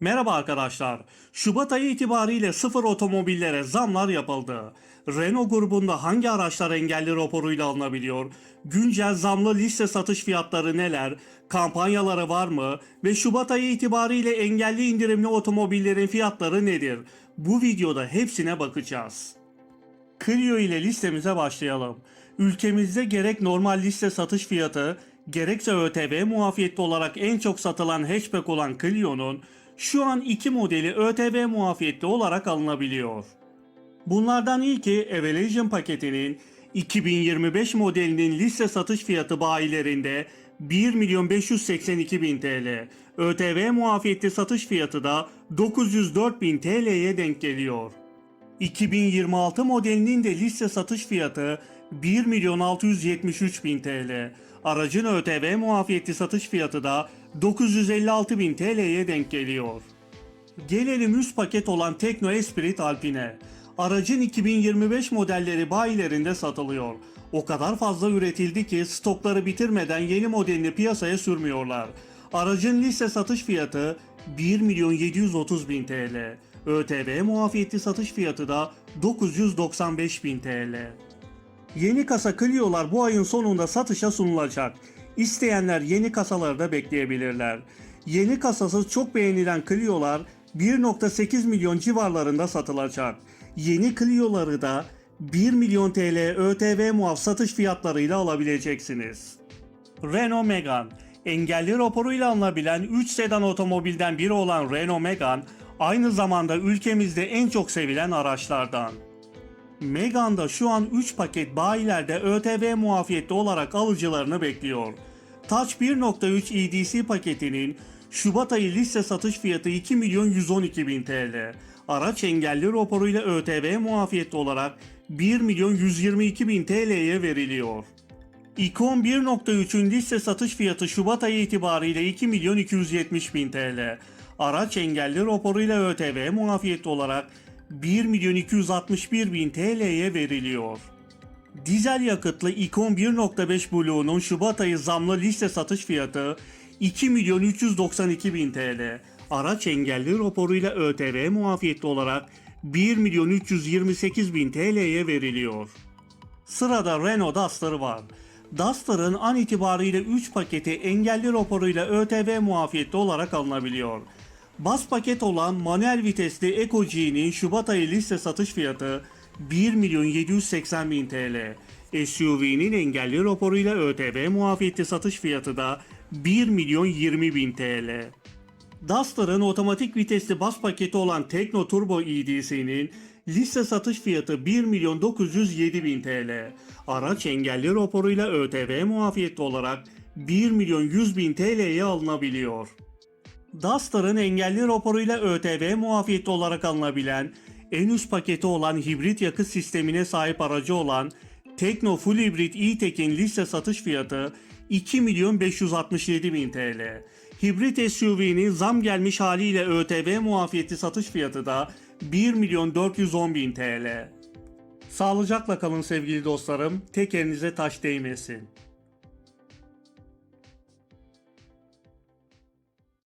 Merhaba arkadaşlar. Şubat ayı itibariyle sıfır otomobillere zamlar yapıldı. Renault grubunda hangi araçlar engelli raporuyla alınabiliyor? Güncel zamlı liste satış fiyatları neler? Kampanyaları var mı? Ve Şubat ayı itibariyle engelli indirimli otomobillerin fiyatları nedir? Bu videoda hepsine bakacağız. Clio ile listemize başlayalım. Ülkemizde gerek normal liste satış fiyatı, gerekse ÖTV muafiyetli olarak en çok satılan hatchback olan Clio'nun şu an iki modeli ÖTV muafiyetli olarak alınabiliyor. Bunlardan ilki Evolution paketinin 2025 modelinin liste satış fiyatı bayilerinde 1 milyon 582 bin TL, ÖTV muafiyetli satış fiyatı da 904 bin TL'ye denk geliyor. 2026 modelinin de liste satış fiyatı 1 milyon 673 bin TL. Aracın ÖTV muafiyetli satış fiyatı da 956 bin TL'ye denk geliyor. Gelelim üst paket olan Tekno Esprit Alpine. Aracın 2025 modelleri bayilerinde satılıyor. O kadar fazla üretildi ki stokları bitirmeden yeni modelini piyasaya sürmüyorlar. Aracın liste satış fiyatı 1 milyon 730 bin TL. ÖTV muafiyetli satış fiyatı da 995 bin TL. Yeni kasa Clio'lar bu ayın sonunda satışa sunulacak. İsteyenler yeni kasaları da bekleyebilirler. Yeni kasası çok beğenilen Clio'lar 1.8 milyon civarlarında satılacak. Yeni Clio'ları da 1 milyon TL ÖTV muaf satış fiyatlarıyla alabileceksiniz. Renault Megane Engelli raporuyla alınabilen 3 sedan otomobilden biri olan Renault Megane aynı zamanda ülkemizde en çok sevilen araçlardan. Megane'da şu an 3 paket bayilerde ÖTV muafiyetli olarak alıcılarını bekliyor. Touch 1.3 EDC paketinin Şubat ayı liste satış fiyatı 2 milyon 112 bin TL. Araç engelli raporuyla ÖTV muafiyetli olarak 1 milyon 122 bin TL'ye veriliyor. İkon 1.3'ün liste satış fiyatı Şubat ayı itibariyle 2 milyon 270 bin TL. Araç engelli raporuyla ÖTV muafiyetli olarak 1 milyon 261 bin TL'ye veriliyor. Dizel yakıtlı Ikon 1.5 Blue'nun Şubat ayı zamlı liste satış fiyatı 2 milyon 392 bin TL. Araç engelli raporuyla ÖTV muafiyetli olarak 1 milyon 328 bin TL'ye veriliyor. Sırada Renault Duster var. Duster'ın an itibariyle 3 paketi engelli raporuyla ÖTV muafiyetli olarak alınabiliyor. Bas paket olan manuel vitesli Eco G'nin Şubat ayı liste satış fiyatı 1 milyon 780 bin TL. SUV'nin engelli raporuyla ÖTV muafiyetli satış fiyatı da 1 milyon 20 bin TL. Duster'ın otomatik vitesli bas paketi olan Tekno Turbo EDC'nin liste satış fiyatı 1 milyon 907 bin TL. Araç engelli raporuyla ÖTV muafiyetli olarak 1 milyon 100 bin TL'ye alınabiliyor. Duster'ın engelli raporuyla ÖTV muafiyetli olarak alınabilen en üst paketi olan hibrit yakıt sistemine sahip aracı olan Tekno Full Hybrid E-Tech'in liste satış fiyatı 2 milyon 567 bin TL. Hibrit SUV'nin zam gelmiş haliyle ÖTV muafiyetli satış fiyatı da 1 milyon 410 bin TL. Sağlıcakla kalın sevgili dostlarım, tekerinize taş değmesin.